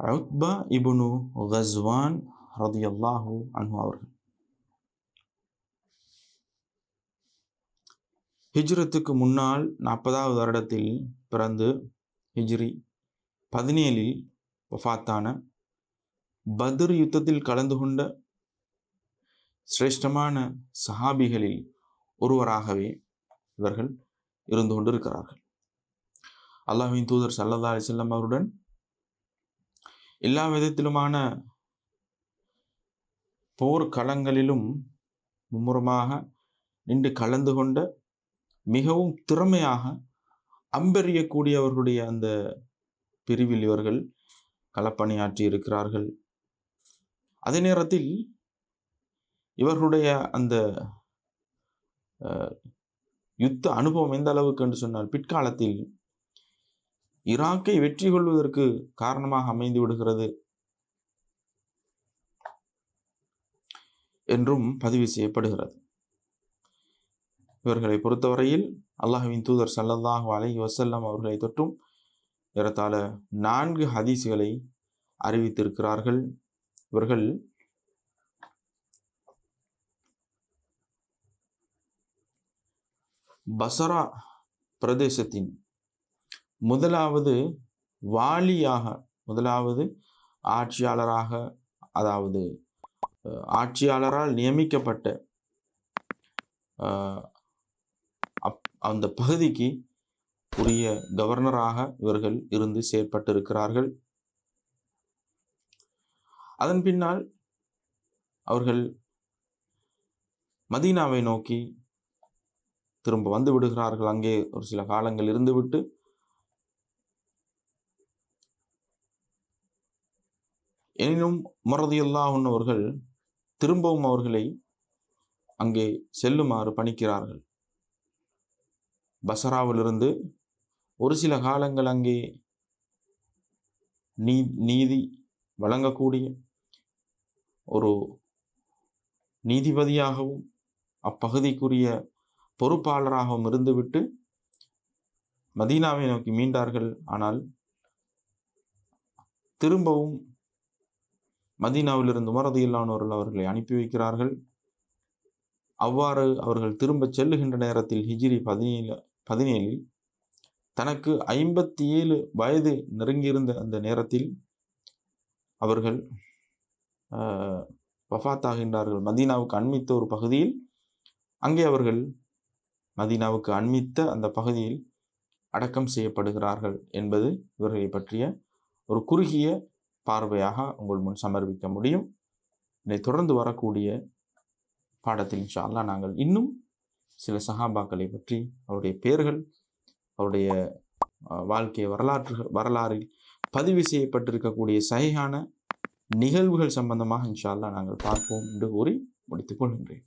உத்பா இபுனு கஸ்வான் ரதியல்லாஹு அன்ஹு அவர்கள். ஹிஜ்ரத்துக்கு முன்னால் நாற்பதாவது வருடத்தில் பிறந்து ஹிஜ்ரி பதினேழில் வஃத்தான பத்ர் யுத்தத்தில் கலந்து கொண்ட சிரேஷ்டமான சஹாபிகளில் ஒருவராகவே இவர்கள் இருந்து கொண்டிருக்கிறார்கள். அல்லாஹின் தூதர் சல்லல்லா அலிசல்லம் அவருடன் எல்லா விதத்திலுமான போர்க்களங்களிலும் மும்முரமாக நின்று கலந்து கொண்ட மிகவும் திறமையாக அம்பெறியக்கூடியவர்களுடைய அந்த பிரிவில் இவர்கள் களப்பணியாற்றி இருக்கிறார்கள். அதே நேரத்தில் இவர்களுடைய அந்த யுத்த அனுபவம் எந்த அளவுக்கு என்று சொன்னால் பிற்காலத்தில் ஈராக்கை வெற்றி கொள்வதற்கு காரணமாக அமைந்து விடுகிறது என்றும் பதிவு செய்யப்படுகிறது. இவர்களை பொறுத்தவரையில் அல்லாஹுவின் தூதர் சல்லல்லாஹு அலஹி வசல்லம் அவர்களை தொற்றும் ஏறத்தாழ நான்கு ஹதீஸ்களை அறிவித்திருக்கிறார்கள். இவர்கள் பசரா பிரதேசத்தின் முதலாவது வாலியாக முதலாவது ஆட்சியாளராக அதாவது ஆட்சியாளரால் நியமிக்கப்பட்ட அந்த பகுதிக்கு உரிய கவர்னராக இவர்கள் இருந்து செயற்பட்டிருக்கிறார்கள். அதன் பின்னால் அவர்கள் மதீனாவை நோக்கி திரும்ப வந்து விடுகிறார்கள். அங்கே ஒரு சில காலங்கள் இருந்துவிட்டு எனினும் மறதியல்லாஹன் அவர்கள் திரும்பவும் அவர்களை அங்கே செல்லுமாறு பணிக்கிறார்கள். பசராவிலிருந்து ஒரு சில காலங்கள் அங்கே நீ நீதி வழங்கக்கூடிய ஒரு நீதிபதியாகவும் அப்பகுதிக்குரிய பொறுப்பாளராகவும் இருந்துவிட்டு மதீனாவை நோக்கி மீண்டார்கள். ஆனால் திரும்பவும் மதீனாவிலிருந்து உமரதியில்லானவர்கள் அவர்களை அனுப்பி வைக்கிறார்கள். அவ்வாறு அவர்கள் திரும்ப செல்லுகின்ற நேரத்தில் ஹிஜிரி பதினேழு பதினேழில் தனக்கு ஐம்பத்தி ஏழு வயது நெருங்கியிருந்த அந்த நேரத்தில் அவர்கள் வஃத்தாகின்றார்கள். மதீனாவுக்கு அண்மித்த ஒரு பகுதியில் அங்கே அவர்கள் மதீனாவுக்கு அண்மித்த அந்த பகுதியில் அடக்கம் செய்யப்படுகிறார்கள் என்பது இவர்களை பற்றிய ஒரு குறுகிய பார்வையாக உங்கள் முன் சமர்ப்பிக்க முடியும். இதை தொடர்ந்து வரக்கூடிய பாடத்தில் இன்ஷா நாங்கள் இன்னும் சில சஹாபாக்களை பற்றி அவருடைய பெயர்கள் அவருடைய வாழ்க்கை வரலாற்று வரலாறில் பதிவு செய்யப்பட்டிருக்கக்கூடிய சகையான நிகழ்வுகள் சம்பந்தமாக இன்ஷா நாங்கள் பார்ப்போம் என்று கூறி முடித்துக் கொள்கின்றேன்.